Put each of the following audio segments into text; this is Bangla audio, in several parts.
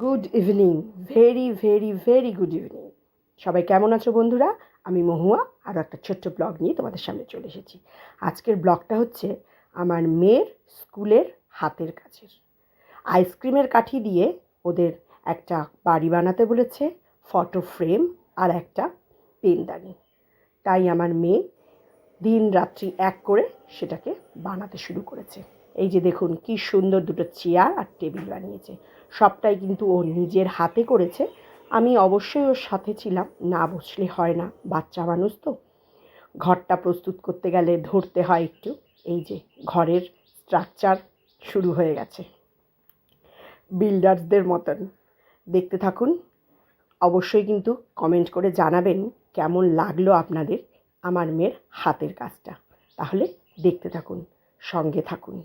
Good evening very very very good evening সবাই কেমন আছো বন্ধুরা? আমি মহুয়া আরও একটা ছোট্ট ব্লগ নিয়ে তোমাদের সামনে চলে এসেছি। আজকের ব্লগটা হচ্ছে আমার মেয়ের স্কুলের হাতের কাছের। আইসক্রিমের কাঠি দিয়ে ওদের একটা বাড়ি বানাতে বলেছে, ফটো ফ্রেম আর একটা পেনদানি। তাই আমার মেয়ে দিন রাত্রি এক করে সেটাকে বানাতে শুরু করেছে। এই যে দেখুন, কি সুন্দর দুটো চেয়ার আর টেবিল বানিয়েছে। সবটাই কিন্তু ও নিজের হাতে করেছে। আমি অবশ্যই ওর সাথে ছিলাম, না বসলে হয় না, বাচ্চা মানুষ তো। ঘরটা প্রস্তুত করতে গেলে ধরতে হয় একটু। এই যে ঘরের স্ট্রাকচার শুরু হয়ে গেছে। বিল্ডার্সদের মতন। দেখতে থাকুন। অবশ্যই কিন্তু কমেন্ট করে জানাবেন কেমন লাগল আপনাদের আমার মেয়ের হাতের কাজটা। তাহলে দেখতে থাকুন, সঙ্গে থাকুন।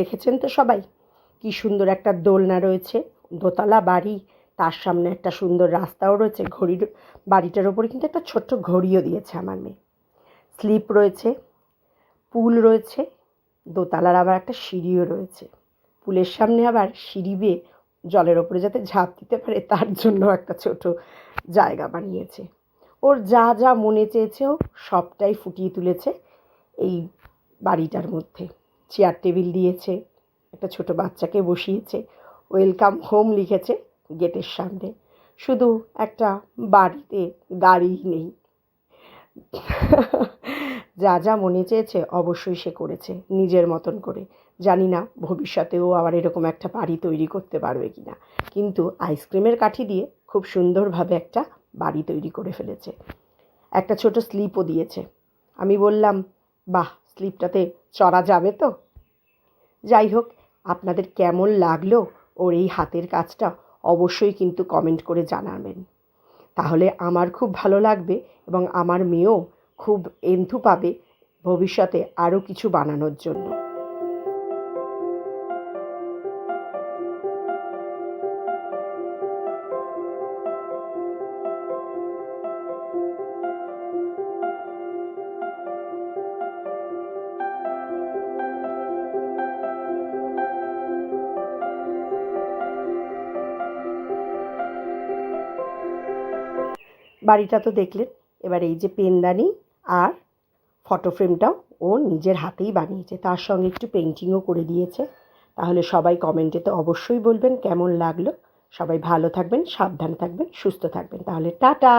দেখেছেন তো সবাই? কি সুন্দর একটা দোলনা রয়েছে, দোতলা বাড়ি, তার সামনে একটা সুন্দর রাস্তাও রয়েছে, ঘড়ির বাড়িটার ওপরে কিন্তু একটা ছোট্ট ঘড়িও দিয়েছে আমার মেয়ে। স্লিপ রয়েছে, পুল রয়েছে, দোতলার আবার একটা সিঁড়িও রয়েছে। পুলের সামনে আবার সিঁড়ি বেয়ে জলের ওপরে যাতে ঝাঁপ দিতে পারে, তার জন্য একটা ছোট জায়গা বানিয়েছে। ওর যা যা মনে চেয়েছেও সবটাই ফুটিয়ে তুলেছে এই বাড়িটার মধ্যে। চেয়ার টেবিল দিয়েছে, একটা ছোট বাচ্চাকে বসিয়েছে, ওয়েলকাম হোম লিখেছে গেটের সামনে। শুধু একটা বাড়িতে গাড়ি নেই। যা যা মনে চেয়েছে অবশ্যই সে করেছে, নিজের মতন করে। জানি না ভবিষ্যতেও আবার এরকম একটা বাড়ি তৈরি করতে পারবে কি না। কিন্তু আইসক্রিমের কাঠি দিয়ে খুব সুন্দরভাবে একটা বাড়ি তৈরি করে ফেলেছে। একটা ছোট স্লিপও দিয়েছে। আমি বললাম, বাহ, স্লিপটাতে চড়া যাবে তো। যাই হোক, আপনাদের কেমন লাগল ওর এই হাতের কাজটা অবশ্যই কিন্তু কমেন্ট করে জানাবেন। তাহলে আমার খুব ভালো লাগবে এবং আমার মেয়েও খুব এন্থু পাবে ভবিষ্যতে আরও কিছু বানানোর জন্য। বাড়িটা তো দেখলেন। এবার এই যে পেনদানি আর ফটো ফ্রেমটাও ও নিজের হাতেই বানিয়েছে। তার সঙ্গে একটু পেন্টিংও করে দিয়েছে। তাহলে সবাই কমেন্টে তো অবশ্যই বলবেন কেমন লাগল। সবাই ভালো থাকবেন, সাবধানে থাকবেন, সুস্থ থাকবেন। তাহলে টাটা!